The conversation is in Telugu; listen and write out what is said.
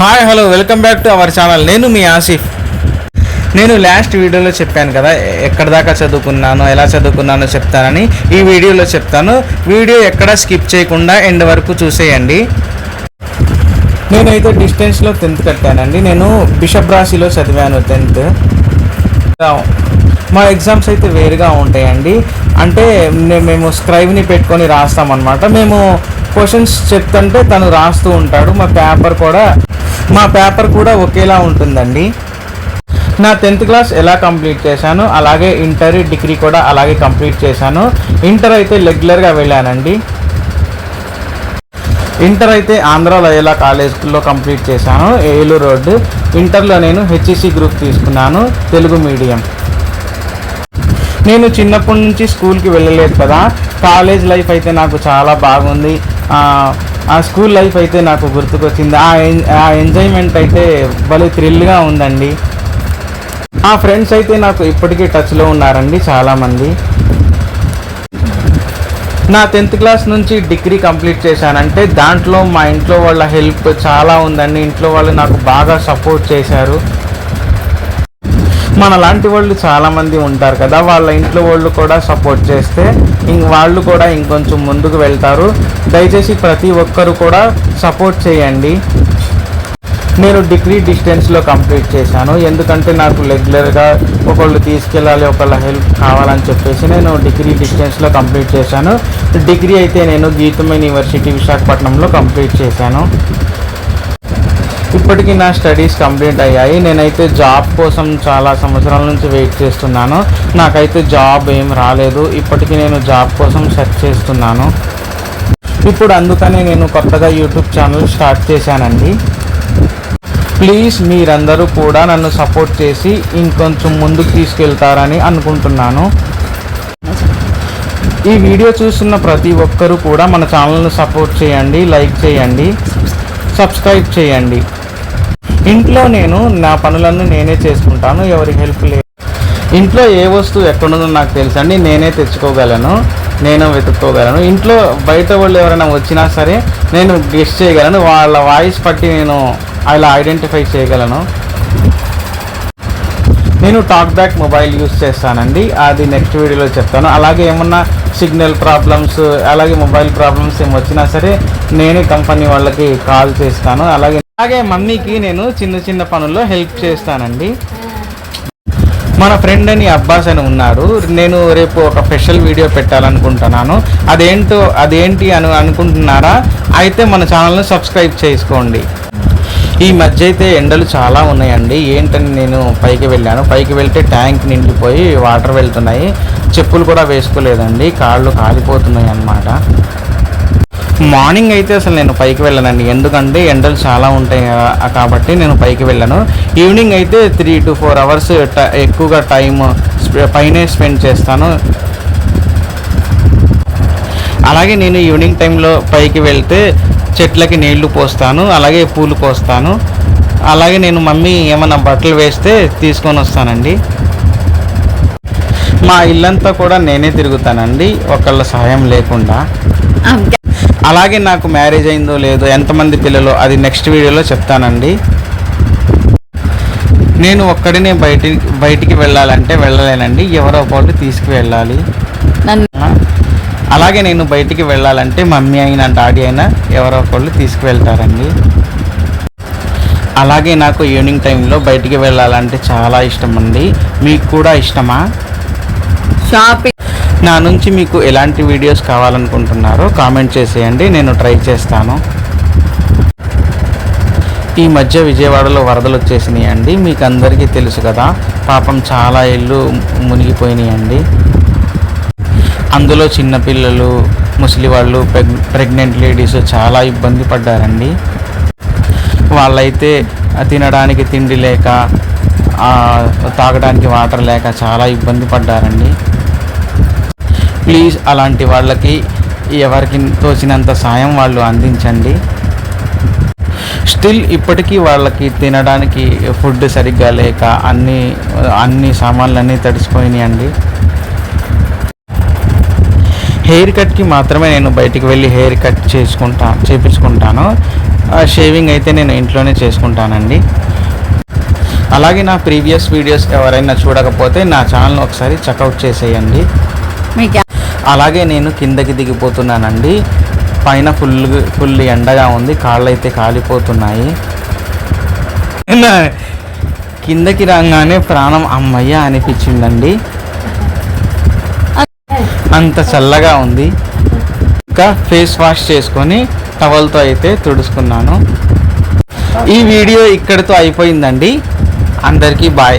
Hi hello welcome back to our channel నేను మీ ఆసిఫ్. నేను లాస్ట్ వీడియోలో చెప్పాను కదా ఎక్కడ దాకా చదువుకున్నాను ఎలా చదువుకున్నానో చెప్తానని ఈ వీడియోలో చెప్తాను. వీడియో ఎక్కడ స్కిప్ చేయకుండా ఎండ్ వరకు చూసేయండి. నేనైతే డిస్టెన్స్లో టెన్త్ కట్టానండి. నేను బిషప్ రాశిలో చదివాను టెన్త్ మా ఎగ్జామ్స్ అయితే వేరుగా ఉంటాయండి. అంటే మేము స్క్రైబ్ని పెట్టుకొని రాస్తామన్నమాట. మేము క్వశ్చన్స్ చెప్తుంటే తను రాస్తూ ఉంటాడు. మా పేపర్ కూడా మా పేపర్ కూడా ఒకేలా ఉంటుందండి. నా టెన్త్ క్లాస్ ఎలా కంప్లీట్ చేశాను అలాగే ఇంటర్ డిగ్రీ కూడా అలాగే కంప్లీట్ చేశాను. ఇంటర్ అయితే రెగ్యులర్గా వెళ్ళానండి. ఇంటర్ అయితే ఆంధ్ర లయోలా కాలేజ్లో కంప్లీట్ చేశాను ఏలూరు రోడ్డు. ఇంటర్లో నేను హెచ్ఈసి గ్రూప్ తీసుకున్నాను తెలుగు మీడియం. నేను చిన్నప్పటి నుంచి స్కూల్కి వెళ్ళలేదు కదా. కాలేజ్ లైఫ్ అయితే నాకు చాలా బాగుంది. ఆ, స్కూల్ లైఫ్ అయితే నాకు గుర్తుకొచ్చింది. ఆ ఆ ఎంజాయ్మెంట్ అయితే భలే థ్రిల్గా ఉందండి. ఆ ఫ్రెండ్స్ అయితే నాకు ఇప్పటికీ టచ్లో ఉన్నారండి చాలామంది. నా టెన్త్ క్లాస్ నుంచి డిగ్రీ కంప్లీట్ చేశానంటే దాంట్లో మా ఇంట్లో వాళ్ళ హెల్ప్ చాలా ఉందండి. ఇంట్లో వాళ్ళు నాకు బాగా సపోర్ట్ చేశారు. మన లాంటి వాళ్ళు చాలామంది ఉంటారు కదా వాళ్ళ ఇంట్లో వాళ్ళు కూడా సపోర్ట్ చేస్తే ఇంక వాళ్ళు కూడా ఇంకొంచెం ముందుకు వెళ్తారు. దయచేసి ప్రతి ఒక్కరు కూడా సపోర్ట్ చేయండి. నేను డిగ్రీ డిస్టెన్స్లో కంప్లీట్ చేశాను. ఎందుకంటే నాకు రెగ్యులర్గా ఒకళ్ళు తీసుకెళ్ళాలి ఒకళ్ళ హెల్ప్ కావాలని చెప్పేసి నేను డిగ్రీ డిస్టెన్స్లో కంప్లీట్ చేశాను. డిగ్రీ అయితే నేను గీతం యూనివర్సిటీ విశాఖపట్నంలో కంప్లీట్ చేశాను. ఇప్పటికీ నా స్టడీస్ కంప్లీట్ అయ్యాయి. నేనైతే జాబ్ కోసం చాలా సంవత్సరాల నుంచి వెయిట్ చేస్తున్నాను. నాకైతే జాబ్ ఏం రాలేదు. ఇప్పటికీ నేను జాబ్ కోసం సెర్చ్ చేస్తున్నాను. ఇప్పుడు అందుకనే నేను కొత్తగా యూట్యూబ్ ఛానల్ స్టార్ట్ చేశానండి. ప్లీజ్ మీరందరూ కూడా నన్ను సపోర్ట్ చేసి ఇంకొంచెం ముందుకు తీసుకెళ్తారని అనుకుంటున్నాను. ఈ వీడియో చూస్తున్న ప్రతి ఒక్కరూ కూడా మన ఛానల్ను సపోర్ట్ చేయండి లైక్ చేయండి సబ్స్క్రైబ్ చేయండి. ఇంట్లో నేను నా పనులన్నీ నేనే చేసుకుంటాను ఎవరి హెల్ప్ లేదు. ఇంట్లో ఏ వస్తువు ఎక్కడుందో నాకు తెలుసండి నేనే తెచ్చుకోగలను నేను వెతుక్కోగలను. ఇంట్లో బయట వాళ్ళు ఎవరైనా వచ్చినా సరే నేను గెస్ట్ చేయగలను వాళ్ళ వాయిస్ బట్టి నేను అలా ఐడెంటిఫై చేయగలను. నేను టాక్ బ్యాక్ మొబైల్ యూస్ చేస్తానండి అది నెక్స్ట్ వీడియోలో చెప్తాను. అలాగే ఏమన్నా సిగ్నల్ ప్రాబ్లమ్స్ అలాగే మొబైల్ ప్రాబ్లమ్స్ ఏమి వచ్చినా సరే నేనే కంపెనీ వాళ్ళకి కాల్ చేస్తాను. అలాగే అలాగే మమ్మీకి నేను చిన్న చిన్న పనుల్లో హెల్ప్ చేస్తానండి. మన ఫ్రెండ్ అని అబ్బాస్ అని ఉన్నారు నేను రేపు ఒక స్పెషల్ వీడియో పెట్టాలనుకుంటున్నాను. అదేంటో అదేంటి అని అనుకుంటున్నారా? అయితే మన ఛానల్ని సబ్స్క్రైబ్ చేసుకోండి. ఈ మధ్య అయితే ఎండలు చాలా ఉన్నాయండి. ఏంటని నేను పైకి వెళ్ళాను. పైకి వెళ్తే ట్యాంక్ నిండిపోయి వాటర్ వెళ్తున్నాయి. చెప్పులు కూడా వేసుకోలేదండి. కాళ్ళు కాలిపోతున్నాయి అన్నమాట మార్నింగ్ అయితే అసలు నేను పైకి వెళ్ళనండి. ఎందుకంటే ఎండలు చాలా ఉంటాయి కదా, కాబట్టి నేను పైకి వెళ్ళను. ఈవినింగ్ అయితే త్రీ టు ఫోర్ అవర్స్ ఎక్కువగా టైం పైనే స్పెండ్ చేస్తాను. అలాగే నేను ఈవినింగ్ టైంలో పైకి వెళ్తే చెట్లకి నీళ్ళు పోస్తాను. అలాగే పూలు పోస్తాను అలాగే నేను మమ్మీ ఏమైనా బట్టలు వేస్తే తీసుకొని వస్తానండి. మా ఇల్లంతా కూడా నేనే తిరుగుతానండి. ఒకళ్ళ సహాయం లేకుండా. అలాగే నాకు మ్యారేజ్ అయిందో లేదో ఎంతమంది పిల్లలు అది నెక్స్ట్ వీడియోలో చెప్తానండి. నేను ఒక్కడినే బయటి బయటికి వెళ్ళాలంటే వెళ్ళలేనండి. ఎవరో ఒకళ్ళు తీసుకువెళ్ళాలి. అలాగే నేను బయటికి వెళ్ళాలంటే మమ్మీ అయినా డాడీ అయినా ఎవరో ఒకళ్ళు తీసుకువెళ్తారండి. అలాగే నాకు ఈవినింగ్ టైంలో బయటికి వెళ్ళాలంటే చాలా ఇష్టం అండి మీకు కూడా ఇష్టమా? షాపింగ్ నా నుంచి మీకు ఎలాంటి వీడియోస్ కావాలనుకుంటున్నారో కామెంట్ చేసేయండి నేను ట్రై చేస్తాను. ఈ మధ్య విజయవాడలో వరదలు వచ్చేసినాయి అండి మీకు అందరికీ తెలుసు కదా పాపం చాలా ఇల్లు మునిగిపోయినాయండి. అందులో చిన్నపిల్లలు ముసలి వాళ్ళు ప్రెగ్ ప్రెగ్నెంట్ లేడీస్ చాలా ఇబ్బంది పడ్డారండి. వాళ్ళైతే తినడానికి తిండి లేక తాగడానికి వాటర్ లేక చాలా ఇబ్బంది పడ్డారండి. ప్లీజ్ అలాంటి వాళ్ళకి ఎవరికి తోచినంత సాయం వాళ్ళు అందించండి. స్టిల్ ఇప్పటికీ వాళ్ళకి తినడానికి ఫుడ్ సరిగ్గా లేక అన్ని అన్ని సామాన్లన్నీ తడిసిపోయినాయండి. హెయిర్ కట్కి మాత్రమే నేను బయటికి వెళ్ళి హెయిర్ కట్ చేసుకుంటా చేపించుకుంటాను. షేవింగ్ అయితే నేను ఇంట్లోనే చేసుకుంటానండి. అలాగే నా ప్రీవియస్ వీడియోస్ ఎవరైనా చూడకపోతే నా ఛానల్ ఒకసారి చెక్అవుట్ చేసేయండి. మీకు అలాగే నేను కిందకి దిగిపోతున్నానండి. పైన ఫుల్ ఫుల్ ఎండగా ఉంది. కాళ్ళు అయితే కాలిపోతున్నాయి కిందకి రాగానే ప్రాణం అమ్మయ్య అనిపించిందండి. అంత చల్లగా ఉంది. ఇంకా ఫేస్ వాష్ చేసుకొని టవల్తో అయితే తుడుచుకున్నాను. ఈ వీడియో ఇక్కడితో అయిపోయిందండి. అందరికీ బాయ్.